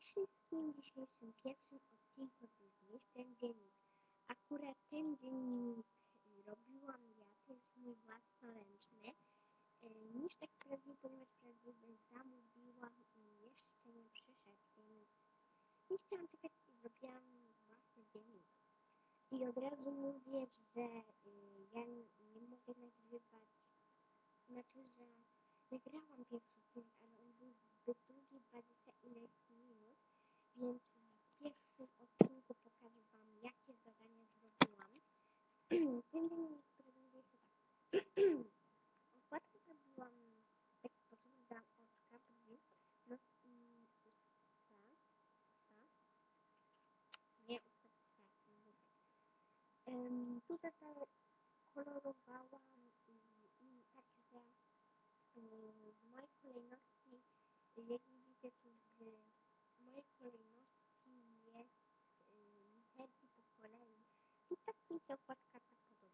wszystkim. W dzisiejszym pierwszym odcinku to jest ten dziennik. Akurat ten dziennik y, robiłam ja, to jest mój własnoręczny. Y, Niż tak sprawdził, ponieważ prawdziwie zamówiłam i jeszcze nie przyszedł, więc nie chciałam czekać i zrobiłam własny dziennik. I od razu mówię, że y, ja nie, mogę nagrywać, znaczy, że nagrałam pierwszy odcinek, ale więc w pierwszym odcinku pokażę Wam, jakie zadania zrobiłam. Dziennik prezentuje się tak. Okładkę zrobiłam w taki sposób, dałam oczka, brwi, nos i usta. usta. Nie, usta, tak, nie. Em, tutaj kolorowałam i, i tak, że em, w mojej kolejności, jak kolejności jest em, literki po kolei. I tak mi się okładka tak podoba.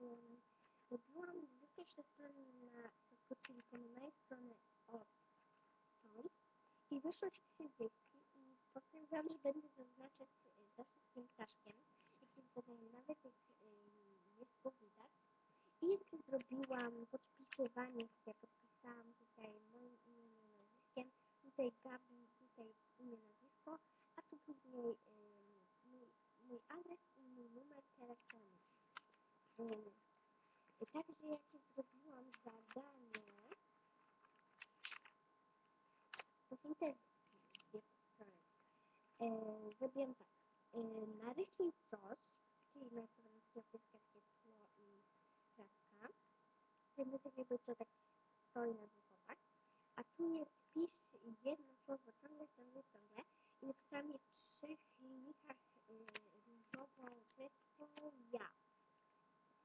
Em, Robiłam z pierwszej strony na środku, czyli po mojej strony odtąd i wyszły trzy dyski i postanowiłam, że będę zaznaczać za wszystkim ptaszkiem, jakie zadaję, nawet jak jest go. I jeszcze zrobiłam podpisywanie się, podpisałam tutaj tutaj Gabi, tutaj imię, nazwisko, a tu później ym, mój, mój adres i mój numer telefonu. Ym, Także jakie zrobiłam zadanie, to są te dwie strony. E, zrobiłam tak. E, narysuj coś, czyli na przykład napisać tło i kredka. Będę tak jakby co tak stoi na dwóch. A tu jest pisz jedno słowo ciągle, ciągle, ciągle. I napisałam je w trzech linijkach y, różową kreską ja.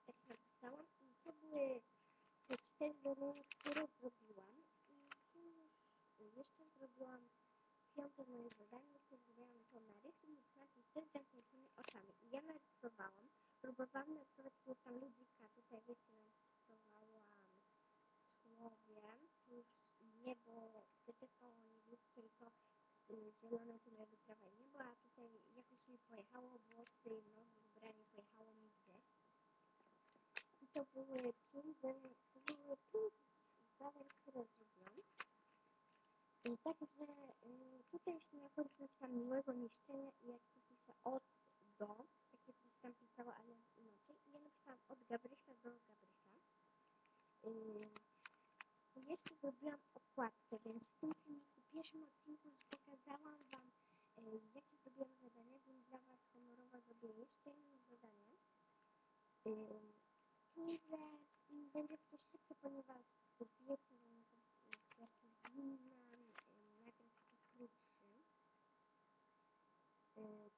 Tak napisałam i to były te które zrobiłam. I już jeszcze zrobiłam piąte moje zadanie, zrobiłam to narysuj znaki z zamkniętymi oczami. I ja narysowałam, próbowałam narysować tu tam ludzika, tutaj wiecie, narysowałam człowiek, już niebo, i to y, zielone, to jakby trawa i niebo, a tutaj jakoś mi pojechało włosy, nogi, ubranie pojechało mi gdzieś. I to były to były które zrobiłam. I także tutaj jeszcze na końcu napisałam miłego niszczenia i jak to pisze od do, takie coś tam pisało, ale inaczej. I ja napisałam od Gabrysia do Gabrysia. Jeszcze zrobiłam okładkę, więc w tym w pierwszym odcinku pokazałam Wam, y, jakie zrobiłam zadania, więc dla Was honorowo zrobię jeszcze jedno zadanie. Y, które mm, będzie to szybkie, ponieważ to wiecie, że no to ja powinnam y, nagrać taki krótszy. Y,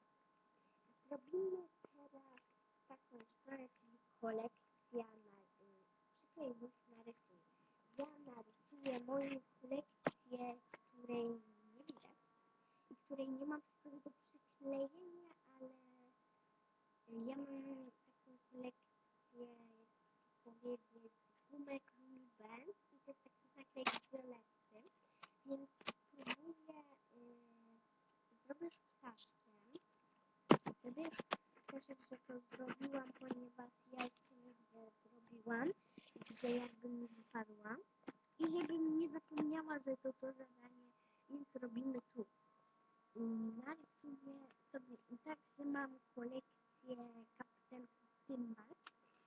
Zrobimy teraz taką stronę, czyli kolekcja na y, przyklejów narysuję. Ja narysuję moją kolekcję, której nie widać i której nie mam do przyklejenia, ale ja mam taką kolekcję, jak powiedzieć, gumek Band i też taki naklejk żelety, więc spróbuję, y, zrobię już ptaszkiem. Zrobię już ptaszek, że zrobiłam, ponieważ ja jeszcze nigdy zrobiłam, gdzie jakby mi wypadła. I żebym nie zapomniała, że to to zadanie, więc robimy tu. Y, Narysuję sobie i tak, że mam kolekcję kapselków Timbal,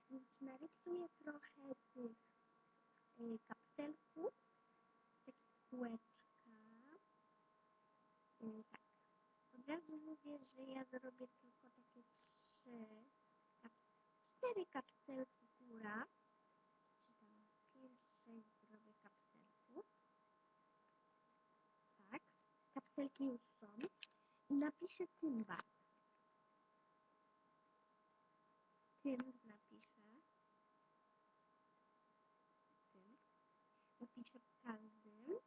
więc narysuję trochę tych y, kapselków, takie kółeczka. Y, tak. Od razu mówię, że ja zrobię tylko takie cztery kapselki góra, czy tam sześć zrobię kapselków. Tak. Kapselki już są. I napiszę. Tym napiszę. Tym. Napiszę w każdym.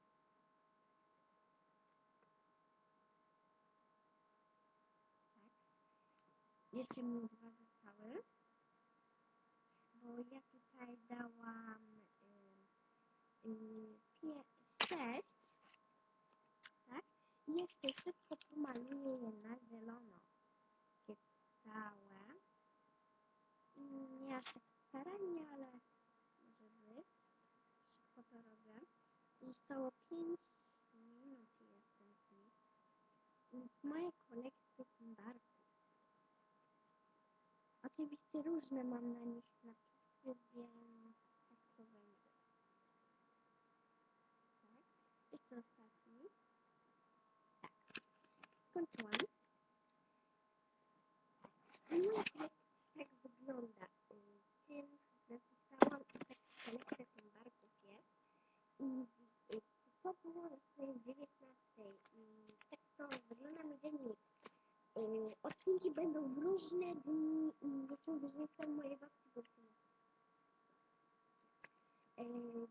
Tak. Jeszcze mi dwa zostały. Bo ja tutaj dałam y, y, sześć. Tak? jeszcze szybko pomaluję je na zielono. Takie całe. I nie aż tak starannie, ale może być. Szybko to robię. Zostało 5 minut jestem z nich. Więc moja kolekcja Oczywiście różne mam na nich napisy, więc tak to będzie. Tak. Jeszcze ostatni. Tak. Skończyłam. I moja kolekcja tak wygląda. Y, Tym napisałam i tak kolekcja zębarków jest. I y, to było na swojej 19. I tak to wygląda mój dziennik. Y, Odcinki będą w różne dni i zresztą wyżyczam mojej babci Burkina. E,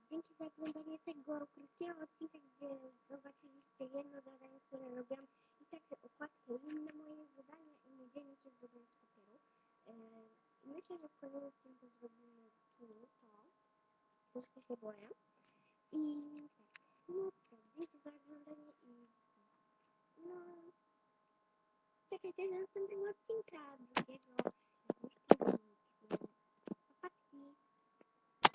dzięki za oglądanie tego krótkiego odcinka, gdzie zobaczyliście jedno zadanie, które robiłam i także okładkę inne moje zadania i mój dziennik jest zrobiony z papieru. E, myślę, że w kolejnym odcinku zrobimy tu to. Troszkę się boję. I tak, no to dzięki za oglądanie i no czekajcie do następnego odcinka drugiego.